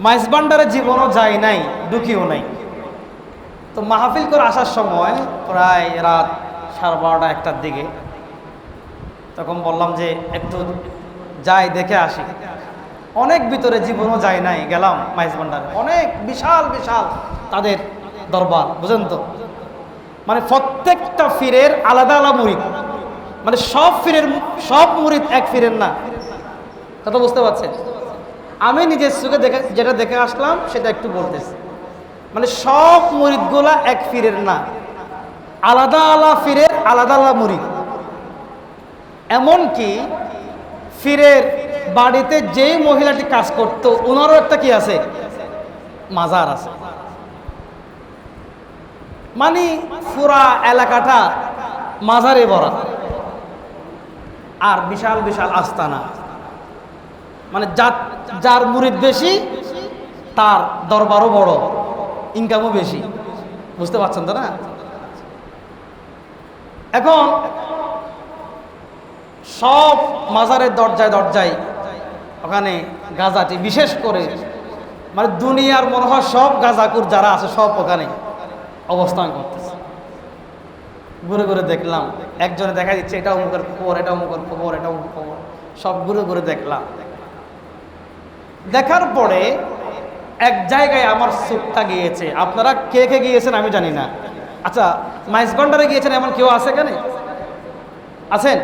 মাইসবান্ডারে জীবনও যায় নাই, দুঃখীও নাই। তো মাহফিল করে আসার সময় প্রায় রাত সাড়ে বারোটা একটার দিকে তখন বললাম যে একটু যাই, দেখে আসি। অনেক ভিতরে জীবনও যায় নাই, গেলাম মাইসবান্ডারে অনেক বিশাল বিশাল তাদের দরবার, বুঝেন তো? মানে প্রত্যেকটা ফিরের আলাদা আলাদা মুরিদ। মানে সব ফিরের, সব মুরিদ এক ফিরের না। কথা বুঝতে পারছেন? আমি নিজের চোখে দেখে যেটা দেখে আসলাম, সেটা একটু বলতেছি। মানে সব মুরিদগুলা এক ফিরের না। আলাদা আলাদা ফিরের, আলাদা আলাদা মুরিদ। এমনকি ফিরের বাড়িতে যেই মহিলাটি কাজ করতো, ওনারও একটা কি আছে? মাজার আছে। মানে পুরা এলাকাটা মাজারে ভরা। আর বিশাল বিশাল আস্তানা। মানে যার যার মুরিদ বেশি, তার দরবারও বড় ইনকামও বেশি। বুঝতে পারছেন তো না? এখন সব মাজারের দরজায় দরজায় ওখানে গাজাটি, বিশেষ করে মানে দুনিয়ার মনে হয় সব গাজাকুর যারা আছে, সব ওখানে অবস্থান করতেছে। ঘুরে ঘুরে দেখলাম, একজনে দেখা দিচ্ছে, এটা অমুকের খবর, এটা অমুকের খবর, এটা অমুক খবর, সব ঘুরে ঘুরে দেখলাম। দেখার পরে এক জায়গায় আমার চোখটা গিয়েছে। আপনারা কে কে গিয়েছেন আমি জানি না। আচ্ছা মাইসগন্ডারে গিয়েছেন এমন কেউ আছে এখানে? আছেন?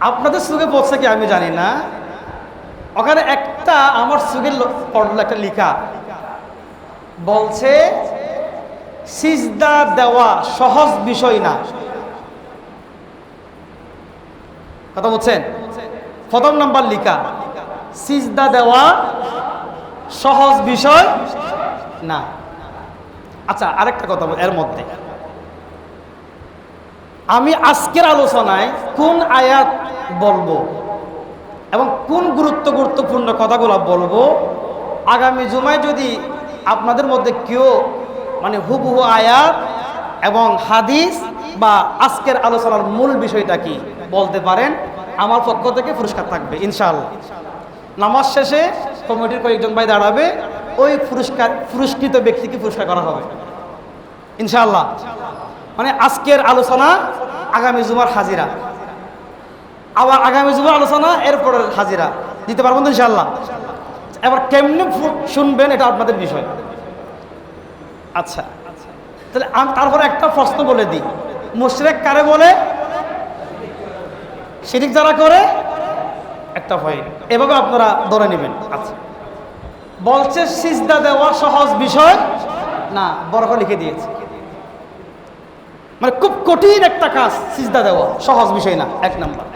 আপনাদের সুখে পড়ছে কি আমি জানি না। ওখানে একটা আমার সুখে পড়ল একটা লিখা। বলছে, সিজদা দেওয়া সহজ বিষয় না। কথা বলছেন প্রথম নাম্বার লিখা। সিজদা দেওয়া সহজ বিষয় না। আচ্ছা আরেকটা কথা এর মধ্যে। আমি আজকের আলোচনায় কোন আয়াত বলব এবং কোন গুরুত্ব গুরুত্বপূর্ণ কথাগুলো বলব? আগামী জুমায় যদি আপনাদের মধ্যে কেউ মানে হুবহু আয়াত এবং হাদিস বা আজকের আলোচনার মূল বিষয়টা কি বলতে পারেন? আমার পক্ষ থেকে পুরস্কার থাকবে, ইনশাআল্লাহ। নামাজ শেষে কমিটির কয়েকজন ভাই দাঁড়াবে, ওই পুরস্কার, পুরস্কৃত ব্যক্তিকে পুরস্কার করা হবে। ইনশাআল্লাহ। মানে আজকের আলোচনা আগামী জুমার হাজিরা। আবার আগামী জুমার আলোচনা এরপরের হাজিরা। দিতে পারবেন তো ইনশাআল্লাহ। এবার কেমনি শুনবেন এটা আপনাদের বিষয়। আচ্ছা। তাহলে আমি তারপরে একটা প্রশ্ন বলে দিই। মুশরেক কারে বলে? শিরিক যারা করে একটা হয় এভাবে আপনারা ধরে নেবেন। আচ্ছা। বলছে সিজদা দেওয়া সহজ বিষয়। না বড় লিখে দিয়েছে। মানে খুব কঠিন একটা কাজ সিজদা দেওয়া সহজ বিষয় না এক নাম্বার।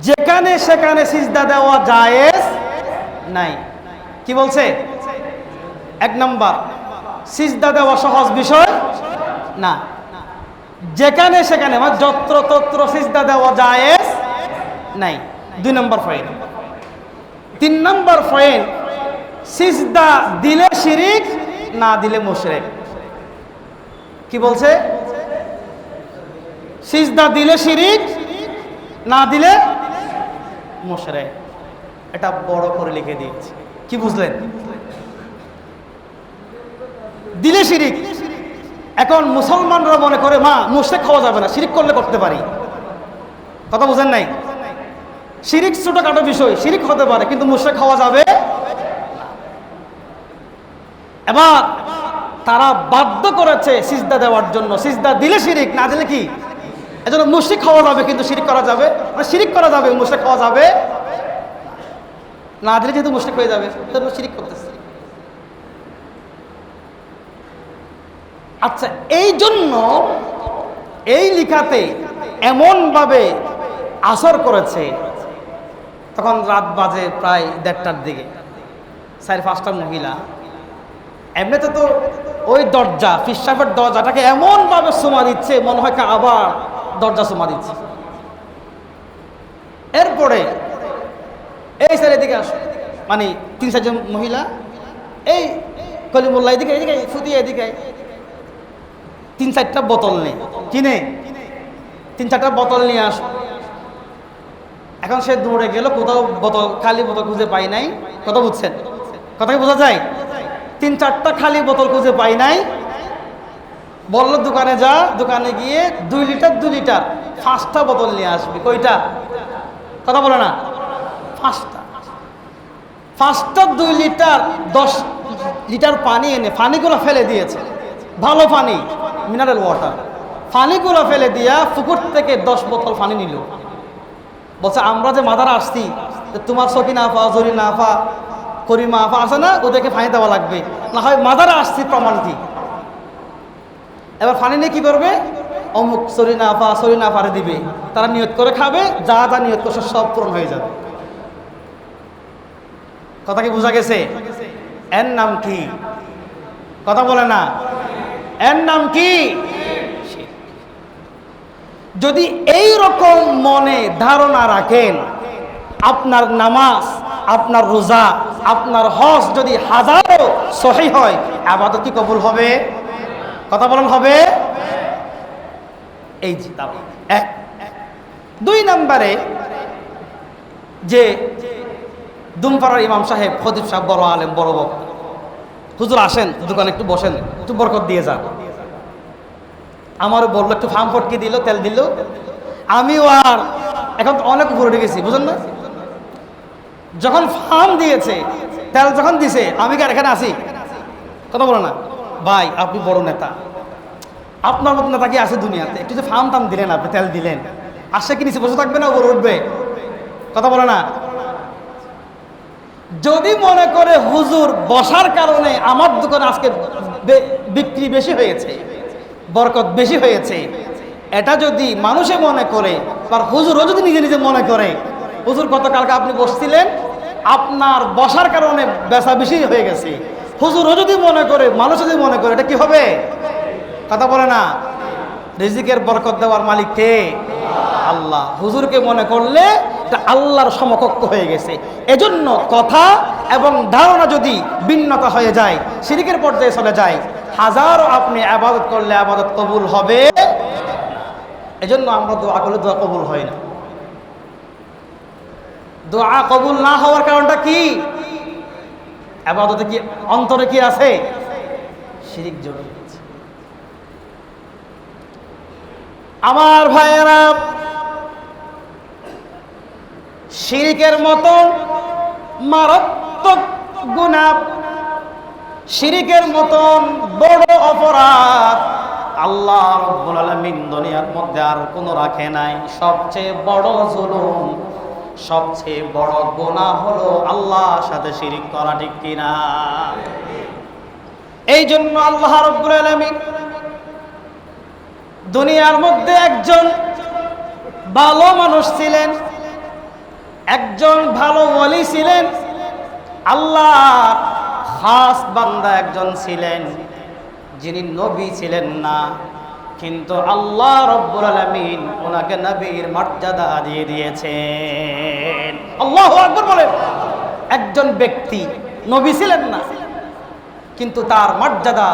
যেখানে সেখানে সিজদা দেওয়া জায়েজ নাই। কি বলছে? এক নাম্বার। সিজদা দেওয়া সহজ বিষয় না। যেখানে সেখানে মানে যত্র তত্র সিজদা দেওয়া জায়েজ নাই। দুই নম্বর পয়েন্ট তিন নম্বর পয়েন্ট সিজদা দিলে শিরিক, না দিলে মুশরিক। কি বলছে? সিজদা দিলে শিরিক, না দিলে মুশরিক। এটা বড় করে লিখে দিয়েছি। কি বুঝলেন? দিলে শিরিক। এখন মুসলমানরা মনে করে, মা, মুশরিক খাওয়া যাবে না, শিরিক করলে করতে পারি। কথা বুঝেন নাই? শিরিক ছোটখাটো বিষয়, শিরিক হতে পারে, কিন্তু মুশরিক খাওয়া যাবে এবার তারা বাধ্য করেছে সিজদা দেওয়ার জন্য। সিজদা দিলে শিরিক, না দিলে কি? এজন্য মুশরিক খাওয়া যাবে, কিন্তু শিরিক করা যাবে মানে শিরিক করা যাবে, মুশরিক খাওয়া যাবে না। দিলে যেহেতু মুশরিক হয়ে যাবে তাহলে শিরিক করতেছে। আচ্ছা এই জন্য এই লিখাতে এমনভাবে আসর করেছে, তখন রাত বাজে প্রায় দেড়টার দিকে, চার পাঁচটা মহিলা। এমনিতে তো ওই দরজা ফিসাফের দরজাটাকে এমনভাবে সোমা দিচ্ছে, মনে হয় আবার দরজা সোমা দিচ্ছে। এরপরে এই স্যার এদিকে আসো। মানে তিন চারজন মহিলা, এই কলিমুল্লাহ এদিকে এদিকে, ফুদিয়ে এদিকে। তিন চারটা বোতল নেই কিনে তিন চারটা বোতল নিয়ে আস। এখন সে দৌড়ে গেল, কোথাও বোতল, খালি বোতল খুঁজে পাই নাই। কথা বুঝছেন? কথা কি বোঝা যায়? তিন চারটা খালি বোতল খুঁজে পাই নাই। বলল, দোকানে যা। দোকানে গিয়ে দুই লিটার দুই লিটার পাঁচটা বোতল নিয়ে আসবি। কইটা কথা বলে না। পাঁচটা। পাঁচটা, দুই লিটার, দশ লিটার পানি এনে, পানিগুলো ফেলে দিয়েছে। ভালো পানি। মিনারেল ওয়াটার পানিগুলো ফেলে দিয়া পুকুর থেকে দশ বোতল পানি নিল। বলছে, আমরা যে মাদারা আসছি তোমার সকি না পা জরি না পা করিমা আপা আছে না? ওদেরকে ফানি দেওয়া লাগবে। না হয় মাদারা আসছি প্রমাণ কি? এবার ফানি নিয়ে কি করবে? অমুক সরিনা আপা সরিনা আপারে দিবে। তারা নিয়ত করে খাবে, যা যা নিয়ত করছে সব পূরণ হয়ে যাবে। কথা কি বোঝা গেছে? এর নাম কি? কথা বলে না। এর নাম কি? যদি এই রকম মনে ধারণা রাখেন, আপনার নামাজ, আপনার রোজা, আপনার হজ যদি হাজারো সহি হয়, আবাদত কি কবুল হবে? কথা বলেন, হবে? এই যে এক। দুই নম্বরে যে দুমপাড়ার ইমাম সাহেব খদিব সাহেব, বড় আলেম, বড় বক্তা। হুজুর আসেন, দোকানে একটু বসেন, একটু বরকত দিয়ে যান। আমারও বলল, একটু ফার্ম ফটকে দিল, তেল দিল। আমিও আর এখন অনেক উপরে গেছি বুঝলেন না? যখন ফার্ম দিয়েছে, তেল যখন দিছে, আমি কি আর এখানে আসি কথা বলো না। ভাই, আপনি বড় নেতা। আপনার মতো নেতা কি আছে দুনিয়াতে? একটু যে ফার্ম টাম দিলেন আপনি, তেল দিলেন। আসে কি নিচে বসে থাকবে না, উপরে উঠবে? কথা বলে না। যদি মনে করে হুজুর বসার কারণে আমার দোকানে আজকে বিক্রি বেশি হয়েছে, বরকত বেশি হয়েছে, এটা যদি মানুষে মনে করে, আর হুজুরও যদি নিজে নিজে মনে করে, হুজুর গতকালকে আপনি বসছিলেন, আপনার বসার কারণে বেচা বেশি হয়ে গেছে। হুজুরও যদি মনে করে মানুষ যদি মনে করে, এটা কি হবে? কথা বলে না। রিজিকের বরকত দেওয়ার মালিক কে? আল্লাহ। হুজুরকে মনে করলে এটা আল্লাহর সমকক্ষ হয়ে গেছে। এজন্য কথা এবং ধারণা যদি ভিন্নতা হয়ে যায় সিরিকের পর্যায়ে চলে যায়, হাজারো আপনি আবাদত করলে আবাদত কবুল হবে। এজন্য আমরা দোয়া করলে দোয়া কবুল হয় না। দোয়া কবুল না হওয়ার কারণটা কি? আবাদতে কি, অন্তরে কি আছে? শিরিক জড়িয়ে আমার ভাইয়েরা শিরিকের মতন মারাত্মক গুণা। শিরিকের মতন বড় অপরাধ আল্লাহ রব্বুল আলামিন দুনিয়ার মধ্যে আর কোনো রাখে নাই। সবচেয়ে বড় জুলুম, সবচেয়ে বড় গুনাহ হলো আল্লাহর সাথে শিরিক করা, ঠিক কিনা? এই জন্য আল্লাহ রব্বুল আলামিন দুনিয়ার মধ্যে একজন ভালো মানুষ ছিলেন। একজন ভালো ওলি ছিলেন আল্লাহ খাস বান্দা একজন ছিলেন, যিনি নবী ছিলেন না। কিন্তু আল্লাহ রব্বুল আলামিন ওনাকে নবীর মর্যাদা দিয়ে দিয়েছেন। আল্লাহ আকবর বলেন, একজন ব্যক্তি নবী ছিলেন না, কিন্তু তার মর্যাদা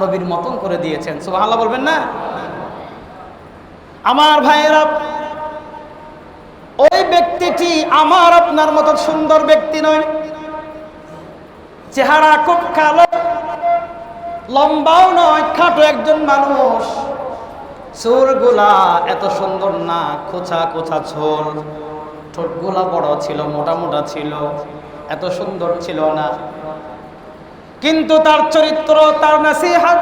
নবীর মতন করে দিয়েছেন। সুবহানাল্লাহ বলবেন না? আমার ভাইয়েরা ব্যক্তিটি আমার আপনার মতো সুন্দর ব্যক্তি নয়। চেহারা খুব কালো, লম্বাও নয়, খাটো একজন মানুষ। চোরগুলা এত সুন্দর না, খোঁচা খোঁচা ছোল ঠোঁটগুলা বড় ছিল, মোটা মোটা ছিল, এত সুন্দর ছিল না। কিন্তু তার চরিত্র, তার নাসিহাত,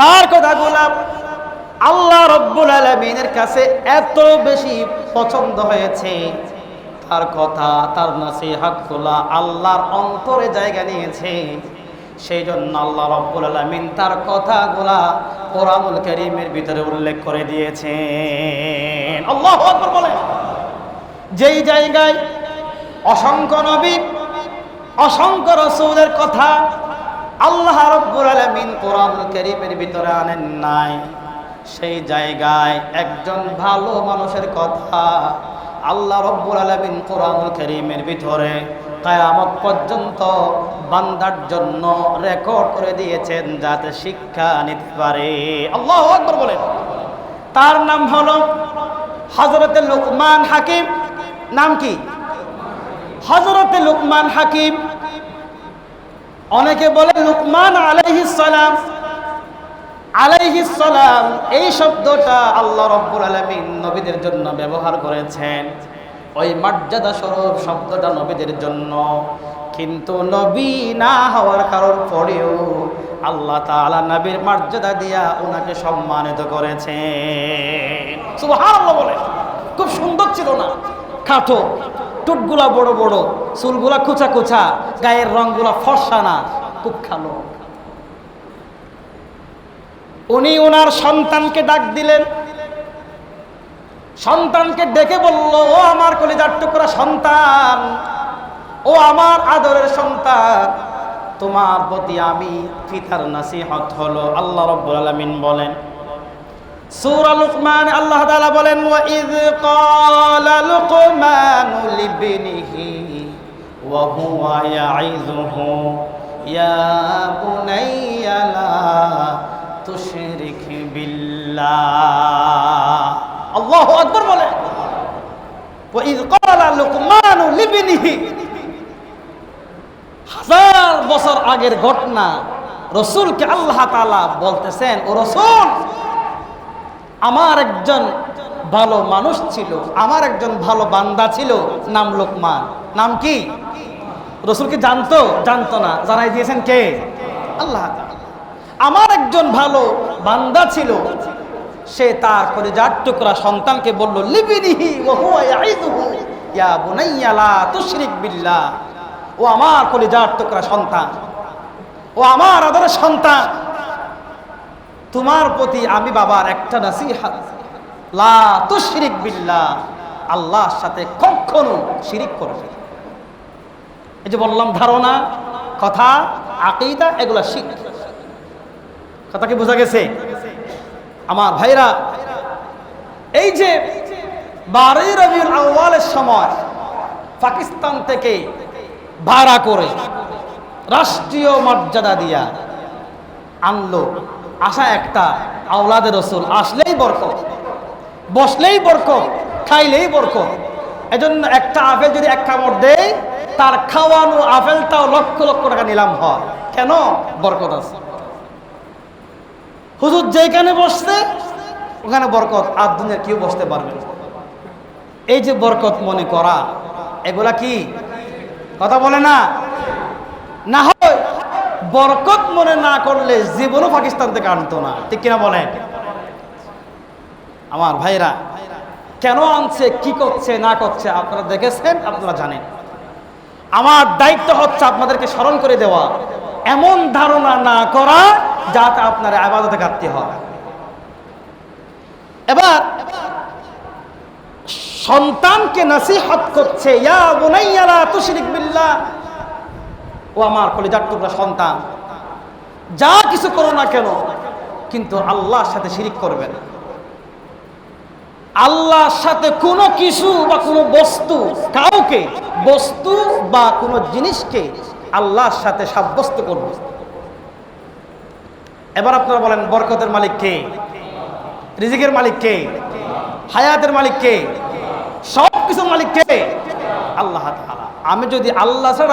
তার কথাগুলা আল্লাহ রব্বুল আলমিনের কাছে এত বেশি পছন্দ হয়েছে। তার কথা, তার নাসিহাতগুলা আল্লাহর অন্তরে জায়গা নিয়েছে। সেই জন্য আল্লাহ রব্বুল আলমিন তার কথাগুলা কোরআনুল করিমের ভিতরে উল্লেখ করে দিয়েছেন। আল্লাহ বলে যেই জায়গায় অসংখ্য নবী, অসংখ্য রসুলের কথা আল্লাহ রব্বুল আলমিন কোরআনুল করিমের ভিতরে আনেন নাই সেই জায়গায় একজন ভালো মানুষের কথা আল্লাহ রব্বুল আলমিন কোরআনুল করিমের ভিতরে কায়ামত পর্যন্ত বান্দার জন্য রেকর্ড করে দিয়েছেন যাতে শিক্ষা নিতে পারে। আল্লাহ আকবর বলেন। তার নাম হলো হজরত লুকমান হাকিম। নাম কি? হজরতে লুকমান হাকিম। অনেকে বলে লুকমান আলাইহিস সালাম। আলাইহিস সালাম, এই শব্দটা আল্লাহ রব্বুল আলামিন নবীদের জন্য ব্যবহার করেছেন। ওই মর্যাদা স্বরূপ শব্দটা নবীদের জন্য। কিন্তু নবী না হওয়ার কারণ পরেও আল্লাহ তাআলা নবীর মর্যাদা দিয়া ওনাকে সম্মানিত করেছেন। সুবহানাল্লাহ বলে, খুব সুন্দর ছিল না? খাটো টুটগুলা বড় বড়, চুলগুলা কুচা কুচা গায়ের রংগুলা ফর্সা না, খুব খালো। উনি ওনার সন্তানকে ডাক দিলেন। সন্তানকে ডেকে বলল, ও আমার কলিজার টুকরা সন্তান, ও আমার আদরের সন্তান, তোমার প্রতি আমি পিতার নাসিহত হলো। আল্লাহ রব্বুল আলামিন বলেন। সূরা লুকমান, আল্লাহ তাআলা বলেন ওয়া ইয ক্বালা লুকমানু লিবনিহি ওয়া হুয়া ইয়াইযুহু ইয়া বুনাইয়া লা হাজার বছর আগের ঘটনা রসুলকে আল্লাহ বলতেছেন, ও রসুল, আমার একজন ভালো মানুষ ছিল, আমার একজন ভালো বান্দা ছিল, নাম লোকমান। নাম কি? রসুলকে জানতো? জানতো না। জানাই দিয়েছেন কে? আল্লাহ। আমার একজন ভালো বান্দা ছিল, সে তার করে যার টুকরা সন্তানকে বলল, লিবিনিহি ইয়া ও আমার করে যার টুকরা সন্তান, ও আমার আদরের সন্তান, তোমার প্রতি আমি বাবার একটা নাসিহাত। লা তুশরিক বিল্লাহ, আল্লাহর সাথে কখনো শিরিক করবে এই যে বললাম ধারণা, কথা, আকিদা, এগুলা শিখ। কথা কি বোঝা গেছে? আমার ভাইরা, এই যে বারোই রবিউল আউ্বালের সময় পাকিস্তান থেকে ভাড়া করে রাষ্ট্রীয় মর্যাদা দিয়া আনলো, আশা একটা আওলাদের রসুল, আসলেই বরকত, বসলেই বরকত, খাইলেই বরকত। এজন্য একটা আপেল যদি এক কামড় দেয়, তার খাওয়ানো আপেলটাও লক্ষ লক্ষ টাকা নিলাম হয়। কেন? বরকত আছে। হুজুর যেখানে বসছে, ওখানে বরকত, আর দুনিয়ার কেউ বসতে পারবে এই যে বরকত মনে করা, এগুলা কি? কথা বলে না? না হয় বরকত মনে না করলে জীবনও পাকিস্তান থেকে আনতো না। ঠিক কিনা বলেন? আমার ভাইরা, কেন আনছে, কি করছে, না করছে, আপনারা দেখেছেন? আপনারা জানেন। আমার দায়িত্ব হচ্ছে আপনাদেরকে স্মরণ করে দেওয়া। এমন ধারণা না করা যাতে আপনার আবাদতে ঘাটতি হয়। এবার সন্তানকে নাসিহত করছে ও আমার কলিজার টুকরা সন্তান, যা কিছু করো না কেন, কিন্তু আল্লাহর সাথে শিরিক করবে না। আল্লাহর সাথে কোনো কিছু বা কোনো বস্তু, কাউকে বস্তু বা কোনো জিনিসকে আল্লাহর সাথে সাব্যস্ত করবে এবার আপনারা বলেন, বরকতের মালিক কে? রিজিকের মালিক কে? হায়াতের মালিক কে? সব কিছুর মালিক কে? আল্লাহ আমি যদি আল্লাহ ছাড়া